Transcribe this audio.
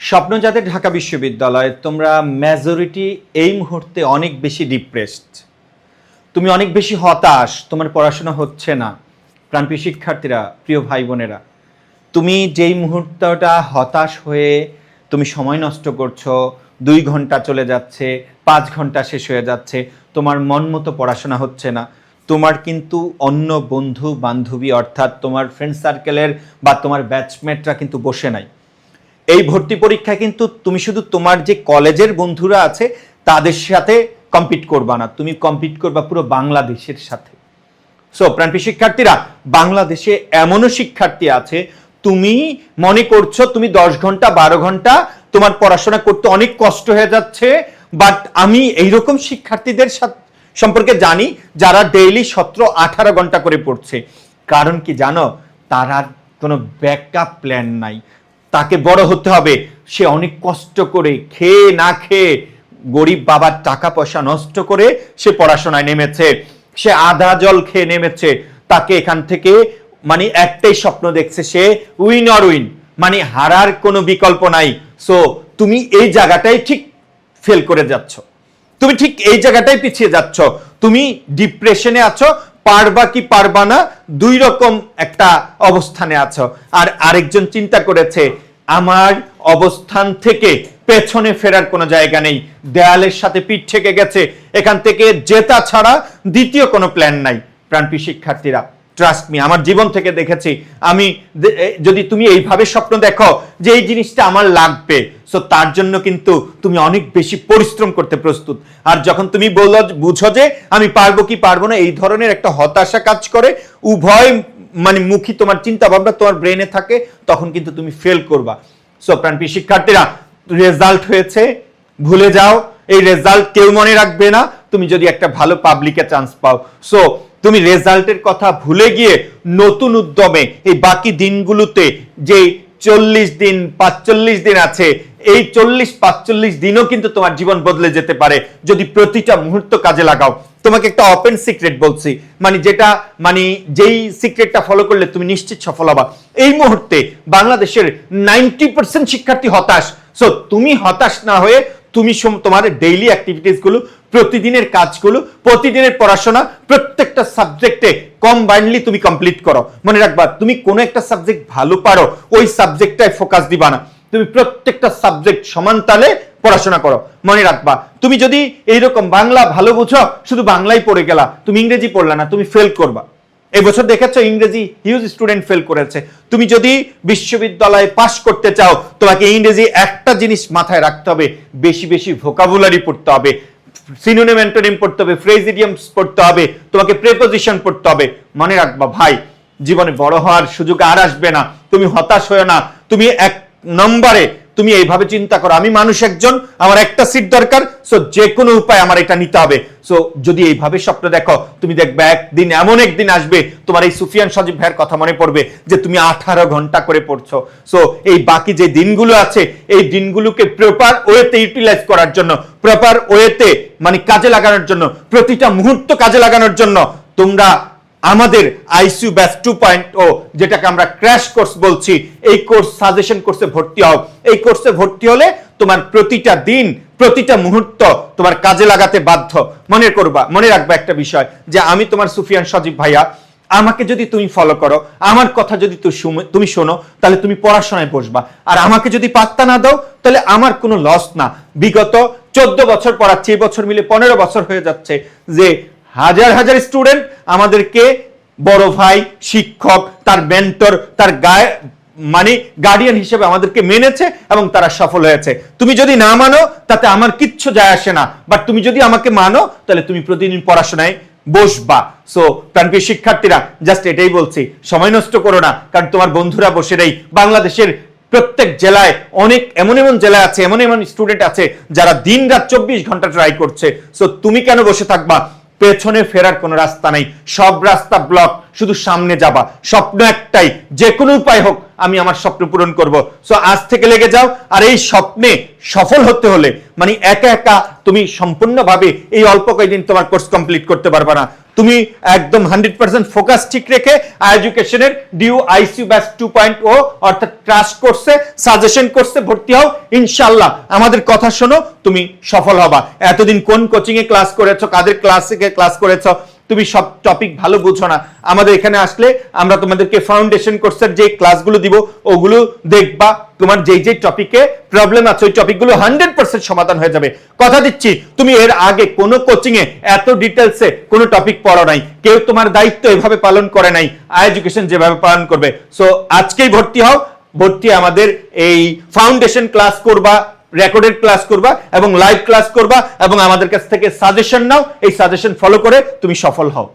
স্বপ্ন যাদের ঢাকা বিশ্ববিদ্যালয়, তোমরা মেজরিটি এই মুহূর্তে অনেক বেশি ডিপ্রেসড তুমি অনেক বেশি হতাশ, তোমার পড়াশোনা হচ্ছে না। প্রাণপ্রিয় শিক্ষার্থীরা, প্রিয় ভাই বোনেরা তুমি যেই মুহূর্তটা হতাশ হয়ে তুমি সময় নষ্ট করছ, দুই ঘণ্টা চলে যাচ্ছে, পাঁচ ঘণ্টা শেষ হয়ে যাচ্ছে, তোমার মন মতো পড়াশোনা হচ্ছে না। তোমার কিন্তু অন্য বন্ধু বান্ধবী অর্থাৎ তোমার ফ্রেন্ড সার্কেলের বা তোমার ব্যাচমেটরা কিন্তু বসে নাই। এই ভর্তি পরীক্ষায় কিন্তু তুমি শুধু তোমার যে কলেজের বন্ধুরা আছে, তাদের সাথে কম্পিট করবা না। তুমি কম্পিট করবা পুরো বাংলাদেশের সাথে। সো প্রাণপ্রিয় শিক্ষার্থীরা, বাংলাদেশে এমনও শিক্ষার্থী আছে, তুমি মনে করছ তুমি দশ ঘণ্টা, বারো ঘণ্টা তোমার পড়াশোনা করতে অনেক কষ্ট হয়ে যাচ্ছে বাট আমি এইরকম শিক্ষার্থীদের সম্পর্কে জানি যারা ডেইলি সতেরো, আঠারো ঘণ্টা করে পড়ছে। কারণ কি জানো? তার কোনো ব্যাকআপ প্ল্যান নাই। তাকে বড় হতে হবে। সে অনেক কষ্ট করে খেয়ে না খেয়ে গরিব বাবার টাকা পয়সা নষ্ট করে সে পড়াশোনায় নেমেছে। সে আধা জল খেয়ে নেমেছে। তাকে এখান থেকে মানে একটাই স্বপ্ন দেখছে সে, উইন অর উইন। মানে হারার কোনো বিকল্প নাই। সো তুমি এই জায়গাটাই ঠিক ফেল করে যাচ্ছ। তুমি ঠিক এই জায়গাটাই পিছিয়ে যাচ্ছ। তুমি ডিপ্রেশনে আছো, পারবা কি পারবা না, দুই রকম একটা অবস্থানে আছো। আর আরেকজন চিন্তা করেছে আমার অবস্থান থেকে পেছনে ফেরার কোনো জায়গা নেই। দেয়ালের সাথে পিঠ ঠেকে গেছে। এখান থেকে জেতা ছাড়া দ্বিতীয় কোনো প্ল্যান নাই। প্রাণপ্রিয় শিক্ষার্থীরা ট্রাস্ট মি আমার জীবন থেকে দেখেছি। আমি যদি তুমি এইভাবে স্বপ্ন দেখো যে এই জিনিসটা আমার লাগবে সো তার জন্য কিন্তু তুমি অনেক বেশি পরিশ্রম করতে প্রস্তুত। আর যখন তুমি বলল বুঝো যে আমি পারব কি পারব না, এই ধরনের একটা হতাশা কাজ করে, উভয় মানে মুখী তোমার চিন্তা ভাবনা তোমার ব্রেনে থাকে, তখন কিন্তু তুমি ফেল করবা। সো প্রাণপ্রিয় শিক্ষার্থীরা রেজাল্ট হয়েছে, ভুলে যাও, এই রেজাল্ট কেউ মনে রাখবে না, তুমি যদি একটা ভালো পাবলিকে চান্স পাও। সো তুমি রেজাল্টের কথা ভুলে গিয়ে নতুন উদ্যমে এই বাকি দিনগুলোতে যে চল্লিশ দিন, পাঁচচল্লিশ দিন আছে, এই চল্লিশ, পাঁচচল্লিশ দিনও কিন্তু তোমার জীবন বদলে যেতে পারে। যদি প্রতিটা মুহূর্ত কাজে লাগাও তোমাকে একটা ওপেন সিক্রেট বলছি। মানে যেটা মানে যেই সিক্রেটটা ফলো করলে তুমি নিশ্চিত সফল হবা। এই মুহূর্তে বাংলাদেশের নাইনটি পার্সেন্ট শিক্ষার্থী হতাশ। সো তুমি হতাশ না হয়ে তুমি তোমার ডেইলি অ্যাক্টিভিটিসগুলো, প্রতিদিনের কাজগুলো, প্রতিদিনের পড়াশোনা, প্রত্যেকটা সাবজেক্টে কম্বাইন্ডলি তুমি কমপ্লিট করো। মনে রাখবা, তুমি কোনো একটা সাবজেক্ট ভালো পারো, ওই সাবজেক্টটায় ফোকাস দিবা না। তুমি প্রত্যেকটা সাবজেক্ট সমান তালে পড়াশোনা করো, মনে রাখবা। তুমি যদি এইরকম বাংলা ভালো বুঝো, শুধু বাংলাই পড়ে গেলা, তুমি ইংরেজি পড়লা না, তুমি ফেল করবা। এই বছর দেখেছ ইংরেজি হিউজ স্টুডেন্ট ফেল করেছে। তুমি যদি বিশ্ববিদ্যালয়ে পাশ করতে চাও, তোমাকে ইংরেজি একটা জিনিস মাথায় রাখতে হবে, বেশি বেশি ভোকাবুলারি পড়তে হবে সিনোনিম অ্যান্টোনিম পড়তে হবে ফ্রেজিডিয়ামস পড়তে হবে, তোমাকে প্রেপোজিশন পড়তে হবে। মনে রাখবা, ভাই, জীবনে বড় হওয়ার সুযোগ আর আসবে না। তুমি হতাশ হয়ে না। তুমি এক নম্বরে তুমি এইভাবে চিন্তা করো। আমি মানুষ একজন, আমার একটা সিট দরকার সো যে কোনো উপায় আমার এটা নিতে হবে। সো যদি এইভাবে স্বপ্ন দেখো, তুমি দেখবে একদিন, এমন একদিন আসবে, তোমার এই সুফিয়ান সজীব ভাইয়ের কথা মনে পড়বে যে তুমি আঠারো ঘণ্টা করে পড়ছো। সো এই বাকি যে দিনগুলো আছে, এই দিনগুলোকে প্রপার ওয়েতে ইউটিলাইজ করার জন্য প্রপার ওয়েতে মানে কাজে লাগানোর জন্য, প্রতিটা মুহূর্ত কাজে লাগানোর জন্য তোমরা আমাদের ICU batch two point O যেটাকে আমরা ক্র্যাশ কোর্স বলছি, এই কোর্স সাজেশন কোর্সে ভর্তি হও। এই কোর্সে ভর্তি হলে তোমার প্রতিটা দিন, প্রতিটা মুহূর্ত তোমার কাজে লাগাতে বাধ্য। মনে করবা, মনে রাখবা একটা বিষয়, যে আমি তোমার সুফিয়ান সজীব ভাইয়া, আমাকে যদি তুমি ফলো করো, আমার কথা যদি তুমি শোনো, তাহলে তুমি পড়াশোনায় বসবা। আর আমাকে যদি পাত্তা না দাও, তাহলে আমার কোনো লস না। বিগত চোদ্দ বছর পড়াচ্ছি, এই বছর মিলে পনেরো বছর হয়ে যাচ্ছে যে হাজার হাজার স্টুডেন্ট আমাদেরকে বড় ভাই, শিক্ষক, তার মেন্টর তার গায়ে মানে গার্ডিয়ান হিসেবে আমাদেরকে মেনেছে এবং তারা সফল হয়েছে। তুমি যদি না মানো, তাতে আমার কিচ্ছু যায় আসে না। বাট তুমি যদি আমাকে মানো, তাহলে তুমি প্রতিদিন পড়াশোনায় বসবা। সো প্রাণপ্রিয় শিক্ষার্থীরা জাস্ট এটাই বলছি। সময় নষ্ট করো না, কারণ তোমার বন্ধুরা বসে নেই। বাংলাদেশের প্রত্যেক জেলায় অনেক এমন এমন জেলা আছে, এমন এমন স্টুডেন্ট আছে, যারা দিন রাত চব্বিশ ঘণ্টা ট্রাই করছে। সো তুমি কেন বসে থাকবা? পেছনে ফেরার কোনো রাস্তা নাই। সব রাস্তা ব্লক শুধু সামনে যাবা। স্বপ্ন একটাই, যে কোনো উপায় হোক, আমি আমার স্বপ্ন পূরণ করব। সো আজ থেকে লেগে যাও, আর এই স্বপ্নে সফল হতে হলে মানে একা একা তুমি সম্পূর্ণভাবে এই অল্প কয়েকদিন তোমার কোর্স কমপ্লিট করতে পারবা না। তুমি একদম হান্ড্রেড পার্সেন্ট ফোকাস ঠিক রেখে এডুকেশনের due ICU batch two point O অর্থাৎ ট্রাস্ট করছে সাজেশন করছে ভর্তি হও, ইনশাল্লাহ। আমাদের কথা শোনো, তুমি সফল হবা। এতদিন কোন কোচিং এ ক্লাস করেছ, কাদের ক্লাসে ক্লাস করেছ তুমি সব টপিক ভালো বুঝো না। আমাদের এখানে আসলে আমরা তোমাদেরকে ফাউন্ডেশন কোর্সের যে ক্লাসগুলো দিব, ওগুলো দেখবা, তোমার যেই যেই টপিকে প্রবলেম আছে, ওই টপিকগুলো হান্ড্রেড পার্সেন্ট সমাধান হয়ে যাবে। কথা দিচ্ছি, তুমি এর আগে কোনো কোচিং এ এত ডিটেলসে কোনো টপিক পড়ো নাই। কেউ তোমার দায়িত্ব এভাবে পালন করে নাই এডুকেশন যেভাবে পালন করবে। সো আজকেই ভর্তি হও, ভর্তি আমাদের এই ফাউন্ডেশন ক্লাস করবা। রেকর্ডেড ক্লাস করবা এবং লাইভ ক্লাস করবা এবং আমাদের কাছ থেকে সাজেশন নাও। এই সাজেশন ফলো করে তুমি সফল হও।